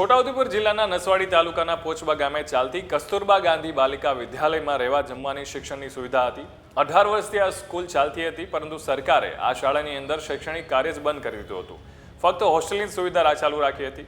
છોટાઉદેપુર જિલ્લાના નસવાડી તાલુકાના પોચબા ગામે ચાલતી કસ્તુરબા ગાંધી બાલિકા વિદ્યાલયમાં રહેવા જમવાની શિક્ષણની સુવિધા હતી. અઢાર વર્ષથી આ સ્કૂલ ચાલતી હતી, પરંતુ સરકારે આ શાળાની અંદર શૈક્ષણિક કાર્ય જ બંધ કરી દીધું હતું. ફક્ત હોસ્ટેલની સુવિધા ચાલુ રાખી હતી.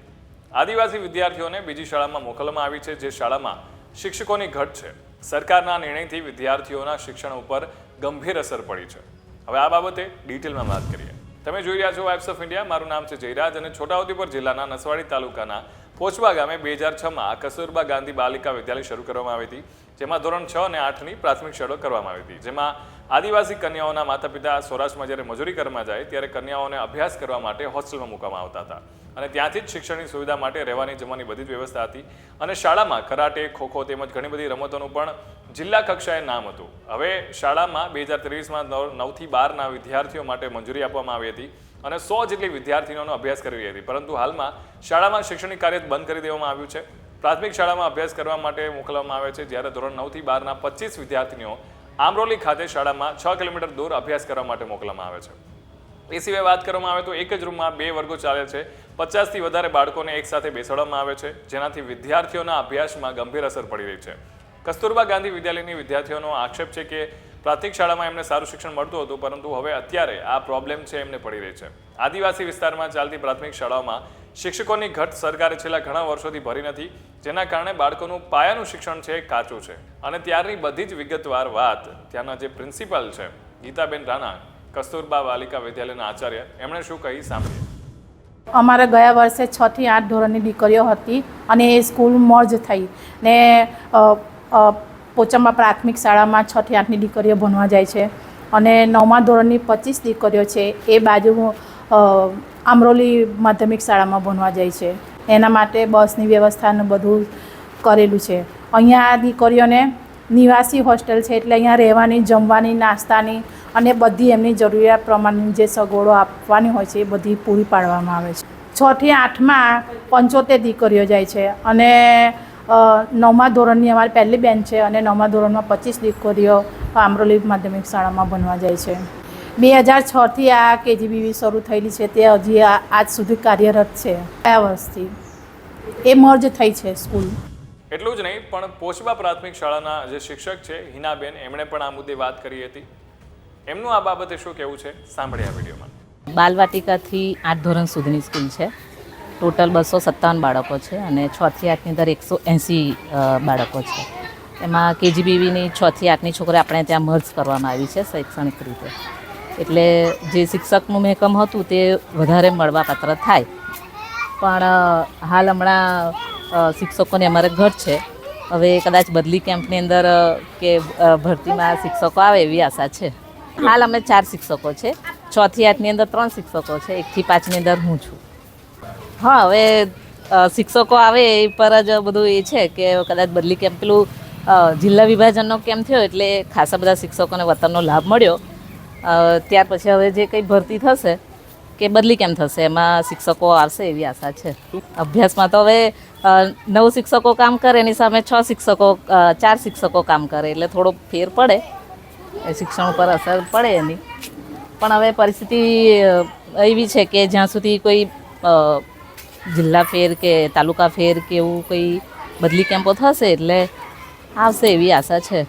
આદિવાસી વિદ્યાર્થીઓને બીજી શાળામાં મોકલવામાં આવી છે, જે શાળામાં શિક્ષકોની ઘટ છે. સરકારના નિર્ણયથી વિદ્યાર્થીઓના શિક્ષણ ઉપર ગંભીર અસર પડી છે. હવે આ બાબતે ડિટેલમાં વાત કરીએ. તમે જોઈ રહ્યા છો વાઇબ્સ ઓફ ઇન્ડિયા મારું નામ છે જયરાજ અને છોટાઉદેપુર જિલ્લાના નસવાડી તાલુકાના પોચવા ગામે બે હજાર છમાં કસ્તુરબા ગાંધી બાલિકા વિદ્યાલય શરૂ કરવામાં આવી હતી, જેમાં ધોરણ છ અને આઠની પ્રાથમિક શાળા કરવામાં આવી હતી. જેમાં આદિવાસી કન્યાઓના માતા પિતા સૌરાષ્ટ્રમાં જ્યારે મજૂરી કરવા જાય, ત્યારે કન્યાઓને અભ્યાસ કરવા માટે હોસ્ટેલમાં મૂકવામાં આવતા હતા. અને ત્યાંથી જ શિક્ષણની સુવિધા માટે રહેવાની જમવાની બધી જ વ્યવસ્થા હતી. અને શાળામાં કરાટે, ખોખો તેમજ ઘણી બધી રમતોનું પણ જિલ્લા કક્ષાએ નામ હતું. હવે શાળામાં બે હજાર ત્રેવીસમાં નવથી બારના વિદ્યાર્થીઓ માટે મંજૂરી આપવામાં આવી હતી. અને સો જેટલી વિદ્યાર્થીનીઓનો અભ્યાસ કરી રહી હતી. પરંતુ હાલમાં શાળામાં શૈક્ષણિક કાર્ય બંધ કરી દેવામાં આવ્યું છે. પ્રાથમિક શાળામાં અભ્યાસ કરવા માટે મોકલવામાં આવે છે. જ્યારે ધોરણ નવથી બારના પચીસ વિદ્યાર્થીનીઓ આમરોલી ખાતે શાળામાં છ કિલોમીટર દૂર અભ્યાસ કરવા માટે મોકલવામાં આવે છે. એ સિવાય વાત કરવામાં આવે તો એક જ રૂમમાં બે વર્ગો ચાલે છે. પચાસથી વધારે બાળકોને એકસાથે બેસાડવામાં આવે છે. જેનાથી વિદ્યાર્થીઓના અભ્યાસમાં ગંભીર અસર પડી રહી છે. કસ્તુરબા ગાંધી વિદ્યાલયની વિદ્યાર્થીઓનો આક્ષેપ છે કે પ્રાથમિક શાળામાં એમને સારું શિક્ષણ મળતું હતું, પરંતુ હવે અત્યારે આ પ્રોબ્લેમ છે એમને પડી રહી છે. આદિવાસી વિસ્તારમાં ચાલતી પ્રાથમિક શાળાઓમાં શિક્ષકોની ઘટ સરકારે છેલ્લા ઘણા વર્ષોથી ભરી નથી, જેના કારણે બાળકોનું પાયાનું શિક્ષણ છે કાચું છે. અને ત્યારની બધી જ વિગતવાર વાત ત્યાંના જે પ્રિન્સિપાલ છે, ગીતાબેન રાણા, કસ્તુરબા બાલિકા વિદ્યાલયના આચાર્ય, એમણે શું કહી સાંભળ્યું અમારે ગયા વર્ષે છ થી આઠ ધોરણની દીકરીઓ હતી અને એ સ્કૂલ મર્જ થઈ. ને અ, પ્રાથમિક શાળામાં છ થી આઠની દીકરીઓ ભણવા જાય છે અને નવમા ધોરણની પચીસ દીકરીઓ છે એ બાજુ આમરોલી માધ્યમિક શાળામાં ભણવા જાય છે. એના માટે બસની વ્યવસ્થાનું બધું કરેલું છે. અહીંયા દીકરીઓને નિવાસી હોસ્ટેલ છે એટલે અહીંયા રહેવાની જમવાની નાસ્તાની અને બધી એમની જરૂરિયાત પ્રમાણેની જે સગવડો આપવાની હોય છે એ બધી પૂરી પાડવામાં આવે છે. છથી આઠમાં પંચોતેર દીકરીઓ જાય છે અને નવમા ધોરણની અમારી પહેલી બેન છે અને નવમા ધોરણમાં પચીસ દીકરીઓ આમરોલી માધ્યમિક શાળામાં ભણવા જાય છે. બે હજાર છથી આ કેજીબીવી શરૂ થયેલી છે તે હજી આ- આજ સુધી કાર્યરત છે. કયા વર્ષથી એ મર્જ થઈ છે સ્કૂલ. એટલું જ નહીં પણ પોચબા પ્રાથમિક શાળાના જે શિક્ષક છે હિનાબેન એમણે પણ આ મુદ્દે વાત કરી હતી. એમનું આ બાબતે શું કહેવું છે? સાંભળ્યા આ વિડીયોમાં. બાલવાટિકાથી આઠ ધોરણ સુધીની સ્કૂલ છે. ટોટલ બસો સત્તાવન બાળકો છે અને છથી આઠની અંદર એકસો એંસી બાળકો છે. એમાં કેજીબીવીની છથી આઠની છોકરી આપણે ત્યાં મર્જ કરવામાં આવી છે શૈક્ષણિક રીતે. એટલે જે શિક્ષકનું મહેકમ હતું તે વધારે મળવાપાત્ર થાય. પણ હાલ હમણાં શિક્ષકોને અમારે ઘટ છે. હવે કદાચ બદલી કેમ્પની અંદર કે ભરતીમાં શિક્ષકો આવે એવી આશા છે. હાલ અમે ચાર શિક્ષકો છે. છથી આઠની અંદર ત્રણ શિક્ષકો છે. એકથી પાંચની અંદર હું છું. હા, હવે શિક્ષકો આવે એ પર જ બધું એ છે કે કદાચ બદલી કેમ પેલું જિલ્લા વિભાજનનો કેમ થયો એટલે ખાસા બધા શિક્ષકોને વતનનો લાભ મળ્યો. ત્યાર પછી હવે જે કંઈ ભરતી થશે કે બદલી કેમ થશે, એમાં શિક્ષકો આવશે એવી આશા છે. અભ્યાસમાં તો હવે નવ શિક્ષકો કામ કરે, એની સામે છ શિક્ષકો ચાર શિક્ષકો કામ કરે, એટલે થોડો ફેર પડે. એ શિક્ષણ ઉપર અસર પડે એની. પણ હવે પરિસ્થિતિ એવી છે કે જ્યાં સુધી કોઈ જિલ્લા ફેર કે તાલુકા ફેર કે એવું કંઈ બદલી કેમ્પો થશે એટલે આવશે એવી આશા છે.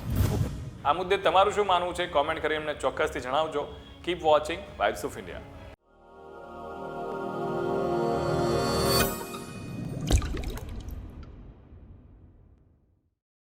આ મુદ્દે તમારું શું માનવું છે? કોમેન્ટ કરી અમને ચોક્કસથી જણાવજો. Keep watching vibes of India